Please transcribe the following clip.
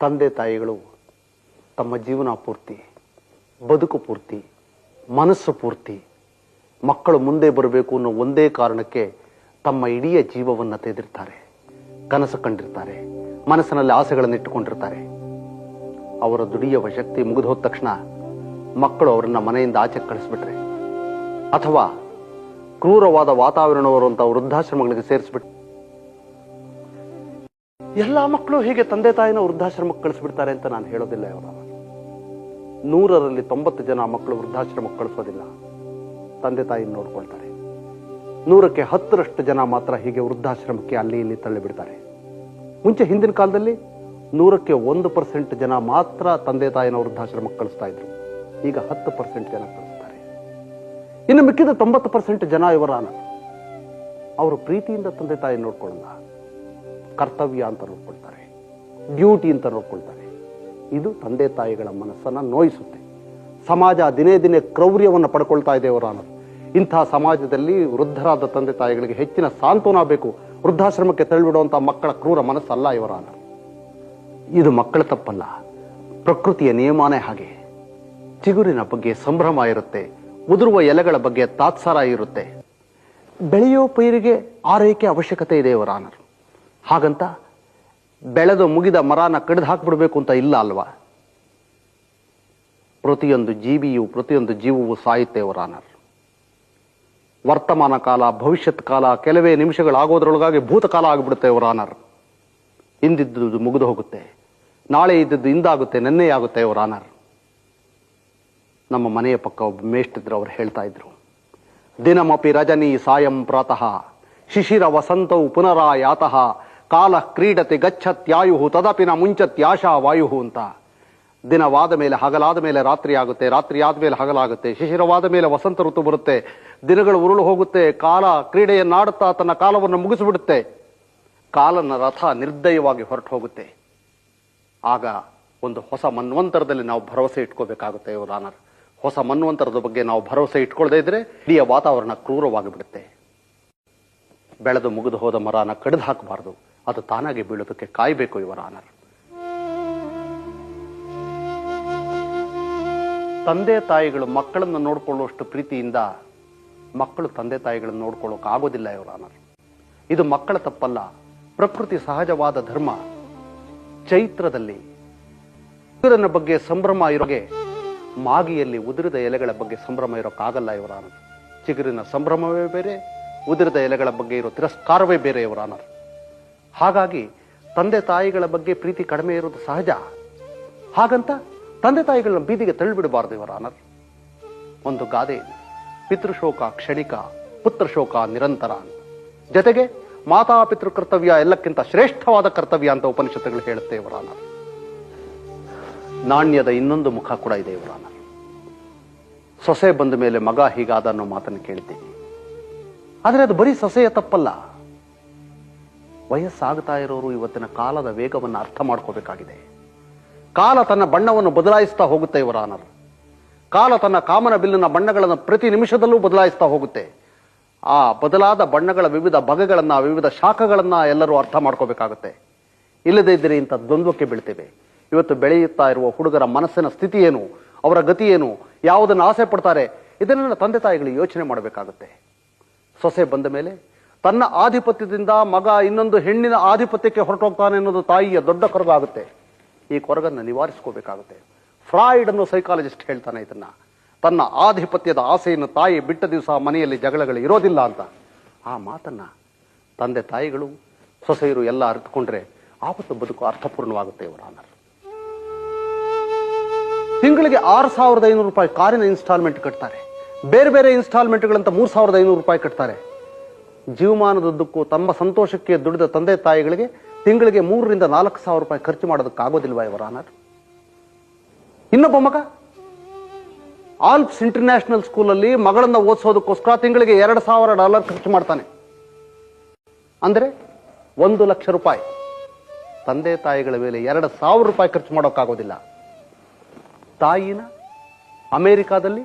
ತಂದೆ ತಾಯಿಗಳು ತಮ್ಮ ಜೀವನ ಪೂರ್ತಿ, ಬದುಕು ಪೂರ್ತಿ, ಮನಸ್ಸು ಪೂರ್ತಿ, ಮಕ್ಕಳು ಮುಂದೆ ಬರಬೇಕು ಅನ್ನೋ ಒಂದೇ ಕಾರಣಕ್ಕೆ ತಮ್ಮ ಇಡೀ ಜೀವವನ್ನು ತೆಗೆದಿರ್ತಾರೆ, ಕನಸು ಕಂಡಿರ್ತಾರೆ, ಮನಸ್ಸಿನಲ್ಲಿ ಆಸೆಗಳನ್ನು ಇಟ್ಟುಕೊಂಡಿರ್ತಾರೆ. ಅವರ ದುಡಿಯುವ ಶಕ್ತಿ ಮುಗಿದು ಹೋದ ತಕ್ಷಣ ಮಕ್ಕಳು ಅವರನ್ನ ಮನೆಯಿಂದ ಆಚೆ ಕಳಿಸ್ಬಿಟ್ರೆ. ಅಥವಾ ಕ್ರೂರವಾದ ವಾತಾವರಣವಿರುವಂತಹ ವೃದ್ಧಾಶ್ರಮಗಳಿಗೆ ಸೇರಿಸ್ಬಿಟ್ಟು ಎಲ್ಲಾ ಮಕ್ಕಳು ಹೀಗೆ ತಂದೆ ತಾಯಿನ ವೃದ್ಧಾಶ್ರಮಕ್ಕೆ ಕಳಿಸ್ಬಿಡ್ತಾರೆ ಅಂತ ನಾನು ಹೇಳೋದಿಲ್ಲ ಅವರ ನೂರರಲ್ಲಿ ತೊಂಬತ್ತು ಜನ ಮಕ್ಕಳು ವೃದ್ಧಾಶ್ರಮಕ್ಕೆ ಕಳಿಸೋದಿಲ್ಲ. ತಂದೆ ತಾಯಿ ನೋಡ್ಕೊಳ್ತಾರೆ. ನೂರಕ್ಕೆ ಹತ್ತರಷ್ಟು ಜನ ಮಾತ್ರ ಹೀಗೆ ವೃದ್ಧಾಶ್ರಮಕ್ಕೆ ಅಲ್ಲಿ ಇಲ್ಲಿ ತಳ್ಳಿಬಿಡ್ತಾರೆ. ಮುಂಚೆ ಹಿಂದಿನ ಕಾಲದಲ್ಲಿ ನೂರಕ್ಕೆ ಒಂದು ಪರ್ಸೆಂಟ್ ಜನ ಮಾತ್ರ ತಂದೆ ತಾಯಿನ ವೃದ್ಧಾಶ್ರಮಕ್ಕೆ ಕಳಿಸ್ತಾ ಇದ್ರು. ಈಗ ಹತ್ತು ಪರ್ಸೆಂಟ್ ಜನ ಕಳಿಸ್ತಾರೆ. ಇನ್ನು ಮಿಕ್ಕಿದ ತೊಂಬತ್ತು ಪರ್ಸೆಂಟ್ ಜನ ಇವರ ಅವರು ಪ್ರೀತಿಯಿಂದ ತಂದೆ ತಾಯಿ ನೋಡ್ಕೊಳ್ಳಲ್ಲ ಕರ್ತವ್ಯ ಅಂತ ನೋಡ್ಕೊಳ್ತಾರೆ. ಡ್ಯೂಟಿ ಅಂತ ನೋಡ್ಕೊಳ್ತಾರೆ. ಇದು ತಂದೆ ತಾಯಿಗಳ ಮನಸ್ಸನ್ನ ನೋಯಿಸುತ್ತೆ. ಸಮಾಜ ದಿನೇ ದಿನೇ ಕ್ರೌರ್ಯವನ್ನು ಪಡ್ಕೊಳ್ತಾ ಇದೆ ಅವರ ಇಂಥ ಸಮಾಜದಲ್ಲಿ ವೃದ್ಧರಾದ ತಂದೆ ತಾಯಿಗಳಿಗೆ ಹೆಚ್ಚಿನ ಸಾಂತ್ವನ ಬೇಕು. ವೃದ್ಧಾಶ್ರಮಕ್ಕೆ ತಳ್ಳಿಬಿಡುವಂಥ ಮಕ್ಕಳ ಕ್ರೂರ ಮನಸ್ಸಲ್ಲ ಇವರ ಇದು ಮಕ್ಕಳ ತಪ್ಪಲ್ಲ. ಪ್ರಕೃತಿಯ ನಿಯಮನೇ ಹಾಗೆ. ಚಿಗುರಿನ ಬಗ್ಗೆ ಸಂಭ್ರಮ ಇರುತ್ತೆ. ಉದುರುವ ಎಲೆಗಳ ಬಗ್ಗೆ ತಾತ್ಸಾರ ಇರುತ್ತೆ. ಬೆಳೆಯೋ ಪೈರಿಗೆ ಆರೈಕೆ ಅವಶ್ಯಕತೆ ಇದೆ ಇವರ ಹಾಗಂತ ಬೆಳೆದು ಮುಗಿದ ಮರಾನ ಕಡಿದು ಹಾಕ್ಬಿಡ್ಬೇಕು ಅಂತ ಇಲ್ಲ ಅಲ್ವಾ? ಪ್ರತಿಯೊಂದು ಜೀವಿಯು, ಪ್ರತಿಯೊಂದು ಜೀವವು ಸಾಯುತ್ತೆ ರಾನರ್ ವರ್ತಮಾನ ಕಾಲ, ಭವಿಷ್ಯತ್ ಕಾಲ ಕೆಲವೇ ನಿಮಿಷಗಳಾಗೋದ್ರೊಳಗಾಗಿ ಭೂತಕಾಲ ಆಗಿಬಿಡುತ್ತೆ ರಾನರ್ ಹಿಂದಿದ್ದುದು ಮುಗಿದು ಹೋಗುತ್ತೆ. ನಾಳೆ ಇದ್ದದ್ದು ಇಂದಾಗುತ್ತೆ ನೆನ್ನೆ ಆಗುತ್ತೆ ಅವರ ಆನರ್ ನಮ್ಮ ಮನೆಯ ಪಕ್ಕ ಒಬ್ಬ ಮೇಷ್ಟಿದ್ರು ಅವ್ರು ಹೇಳ್ತಾ ಇದ್ರು. ದಿನಮಪಿ ರಜನಿ ಸಾಯಂ ಪ್ರಾತಃ, ಶಿಶಿರ ವಸಂತವು ಪುನರಾಯಾತಃ ಕಾಲ ಕ್ರೀಡತೆ ಗಚ್ಚತ್ಯಾಯು ತದಪಿನ ಮುಂಚತ್ಯಾಶಾ ವಾಯು ಅಂತ. ದಿನವಾದ ಮೇಲೆ ಹಗಲಾದ ಮೇಲೆ ರಾತ್ರಿ ಆಗುತ್ತೆ, ರಾತ್ರಿ ಆದ ಮೇಲೆ ಹಗಲಾಗುತ್ತೆ ಶಿಶಿರವಾದ ಮೇಲೆ ವಸಂತ ಋತು ಬರುತ್ತೆ, ದಿನಗಳು ಉರುಳು ಹೋಗುತ್ತೆ, ಕಾಲ ಕ್ರೀಡೆಯನ್ನಾಡುತ್ತಾ ತನ್ನ ಕಾಲವನ್ನು ಮುಗಿಸಿಬಿಡುತ್ತೆ, ಕಾಲನ ರಥ ನಿರ್ದಯವಾಗಿ ಹೊರಟು ಹೋಗುತ್ತೆ. ಆಗ ಒಂದು ಹೊಸ ಮನ್ವಂತರದಲ್ಲಿ ನಾವು ಭರವಸೆ ಇಟ್ಕೋಬೇಕಾಗುತ್ತೆ ಆನರ್ ಹೊಸ ಮನ್ವಂತರದ ಬಗ್ಗೆ ನಾವು ಭರವಸೆ ಇಟ್ಕೊಳ್ಳದೇ ಇದ್ರೆ ಇಡೀ ವಾತಾವರಣ ಕ್ರೂರವಾಗಿಬಿಡುತ್ತೆ. ಬೆಳೆದು ಮುಗಿದು ಹೋದ ಮರನ ಕಡಿದು ಹಾಕಬಾರದು. ಅದು ತಾನಾಗಿ ಬೀಳೋದಕ್ಕೆ ಕಾಯಬೇಕು ಇವರ ಆನರ್. ತಂದೆ ತಾಯಿಗಳು ಮಕ್ಕಳನ್ನು ನೋಡ್ಕೊಳ್ಳುವಷ್ಟು ಪ್ರೀತಿಯಿಂದ ಮಕ್ಕಳು ತಂದೆ ತಾಯಿಗಳನ್ನು ನೋಡ್ಕೊಳ್ಳೋಕೆ ಆಗೋದಿಲ್ಲ ಇವರ ಆನರ್. ಇದು ಮಕ್ಕಳ ತಪ್ಪಲ್ಲ, ಪ್ರಕೃತಿ ಸಹಜವಾದ ಧರ್ಮ. ಚೈತ್ರದಲ್ಲಿ ಉದುರನ ಬಗ್ಗೆ ಸಂಭ್ರಮ ಇರೋಗೆ ಮಾಗಿಯಲ್ಲಿ ಉದುರಿದ ಎಲೆಗಳ ಬಗ್ಗೆ ಸಂಭ್ರಮ ಇರೋಕ್ಕಾಗಲ್ಲ ಇವರ ಆನರ್. ಚಿಗುರಿನ ಸಂಭ್ರಮವೇ ಬೇರೆ, ಉದುರಿದ ಎಲೆಗಳ ಬಗ್ಗೆ ಇರೋ ತಿರಸ್ಕಾರವೇ ಬೇರೆ ಇವರ ಆನರ್. ಹಾಗಾಗಿ ತಂದೆ ತಾಯಿಗಳ ಬಗ್ಗೆ ಪ್ರೀತಿ ಕಡಿಮೆ ಇರೋದು ಸಹಜ. ಹಾಗಂತ ತಂದೆ ತಾಯಿಗಳನ್ನ ಬೀದಿಗೆ ತಳ್ಳಿಬಿಡಬಾರದು ಇವರ ಅನರ್ ಒಂದು ಗಾದೆ ಪಿತೃಶೋಕ ಕ್ಷಣಿಕ ಪುತ್ರ ಶೋಕ ನಿರಂತರ ಜೊತೆಗೆ ಮಾತಾ ಪಿತೃ ಕರ್ತವ್ಯ ಎಲ್ಲಕ್ಕಿಂತ ಶ್ರೇಷ್ಠವಾದ ಕರ್ತವ್ಯ ಅಂತ ಉಪನಿಷತ್ತುಗಳು ಹೇಳುತ್ತೆ ಇವರ ಆನರ್. ನಾಣ್ಯದ ಇನ್ನೊಂದು ಮುಖ ಕೂಡ ಇದೆ ಇವರ ಅನರ್ ಸೊಸೆ ಬಂದ ಮೇಲೆ ಮಗ ಹೀಗಾದ ಅನ್ನೋ ಮಾತನ್ನು ಕೇಳಿದ್ದೀನಿ ಆದರೆ ಅದು ಬರೀ ಸೊಸೆಯ ತಪ್ಪಲ್ಲ. ವಯಸ್ಸಾಗ್ತಾ ಇರೋರು ಇವತ್ತಿನ ಕಾಲದ ವೇಗವನ್ನು ಅರ್ಥ ಮಾಡ್ಕೋಬೇಕಾಗಿದೆ. ಕಾಲ ತನ್ನ ಬಣ್ಣವನ್ನು ಬದಲಾಯಿಸ್ತಾ ಹೋಗುತ್ತೆ ಇವರ ಕಾಲ ತನ್ನ ಕಾಮನ ಬಿಲ್ಲಿನ ಬಣ್ಣಗಳನ್ನು ಪ್ರತಿ ನಿಮಿಷದಲ್ಲೂ ಬದಲಾಯಿಸ್ತಾ ಹೋಗುತ್ತೆ. ಆ ಬದಲಾದ ಬಣ್ಣಗಳ ವಿವಿಧ ಬಗೆಗಳನ್ನು, ವಿವಿಧ ಶಾಖಗಳನ್ನು ಎಲ್ಲರೂ ಅರ್ಥ ಮಾಡ್ಕೋಬೇಕಾಗುತ್ತೆ. ಇಲ್ಲದೇ ಇದ್ದರೆ ಇಂಥ ದ್ವಂದ್ವಕ್ಕೆ ಬೀಳ್ತೇವೆ. ಇವತ್ತು ಬೆಳೆಯುತ್ತಾ ಇರುವ ಹುಡುಗರ ಮನಸ್ಸಿನ ಸ್ಥಿತಿ ಏನು, ಅವರ ಗತಿ ಏನು, ಯಾವುದನ್ನು ಆಸೆ ಪಡ್ತಾರೆ, ಇದನ್ನೆಲ್ಲ ತಂದೆ ತಾಯಿಗಳು ಯೋಚನೆ ಮಾಡಬೇಕಾಗುತ್ತೆ. ಸೊಸೆ ಬಂದ ಮೇಲೆ ತನ್ನ ಆಧಿಪತ್ಯದಿಂದ ಮಗ ಇನ್ನೊಂದು ಹೆಣ್ಣಿನ ಆಧಿಪತ್ಯಕ್ಕೆ ಹೊರಟೋಗ್ತಾನೆ ಅನ್ನೋದು ತಾಯಿಯ ದೊಡ್ಡ ಕೊರಗಾಗುತ್ತೆ. ಈ ಕೊರಗನ್ನು ನಿವಾರಿಸ್ಕೋಬೇಕಾಗುತ್ತೆ. ಫ್ರಾಯ್ಡ್ ಅನ್ನೋ ಸೈಕಾಲಜಿಸ್ಟ್ ಹೇಳ್ತಾನೆ ಇದನ್ನ. ತನ್ನ ಆಧಿಪತ್ಯದ ಆಸೆಯನ್ನು ತಾಯಿ ಬಿಟ್ಟ ದಿವಸ ಮನೆಯಲ್ಲಿ ಜಗಳಗಳು ಇರೋದಿಲ್ಲ ಅಂತ. ಆ ಮಾತನ್ನ ತಂದೆ ತಾಯಿಗಳು, ಸೊಸೆಯರು ಎಲ್ಲ ಅರಿತುಕೊಂಡ್ರೆ ಆವತ್ತು ಬದುಕು ಅರ್ಥಪೂರ್ಣವಾಗುತ್ತೆ ಇವರ ತಿಂಗಳಿಗೆ ಆರು ಸಾವಿರದ ಐನೂರು ರೂಪಾಯಿ ಕಾರಿನ ಇನ್ಸ್ಟಾಲ್ಮೆಂಟ್ ಕಟ್ತಾರೆ. ಬೇರೆ ಬೇರೆ ಇನ್ಸ್ಟಾಲ್ಮೆಂಟ್ಗಳಂತ ಮೂರು ಸಾವಿರದ ಐನೂರು ರೂಪಾಯಿ ಕಟ್ತಾರೆ. ಜೀವಮಾನದುದ್ದಕ್ಕೂ ತಮ್ಮ ಸಂತೋಷಕ್ಕೆ ದುಡಿದ ತಂದೆ ತಾಯಿಗಳಿಗೆ ತಿಂಗಳಿಗೆ ಮೂರರಿಂದ ನಾಲ್ಕು ಸಾವಿರ ರೂಪಾಯಿ ಖರ್ಚು ಮಾಡೋದಕ್ಕಾಗೋದಿಲ್ವಾ, ಇವರ ಆನರ್ ಇನ್ನೊಬ್ಬ ಮಗ? ಆಲ್ಪ್ಸ್ ಇಂಟರ್ನ್ಯಾಷನಲ್ ಸ್ಕೂಲಲ್ಲಿ ಮಗಳನ್ನ ಓದಿಸೋದಕ್ಕೋಸ್ಕರ ತಿಂಗಳಿಗೆ ಎರಡು ಸಾವಿರ ಡಾಲರ್ ಖರ್ಚು ಮಾಡ್ತಾನೆ. ಅಂದ್ರೆ ಒಂದು ಲಕ್ಷ ರೂಪಾಯಿ. ತಂದೆ ತಾಯಿಗಳ ಮೇಲೆ ಎರಡು ಸಾವಿರ ರೂಪಾಯಿ ಖರ್ಚು ಮಾಡೋಕ್ಕಾಗೋದಿಲ್ಲ. ತಾಯಿನ ಅಮೆರಿಕಾದಲ್ಲಿ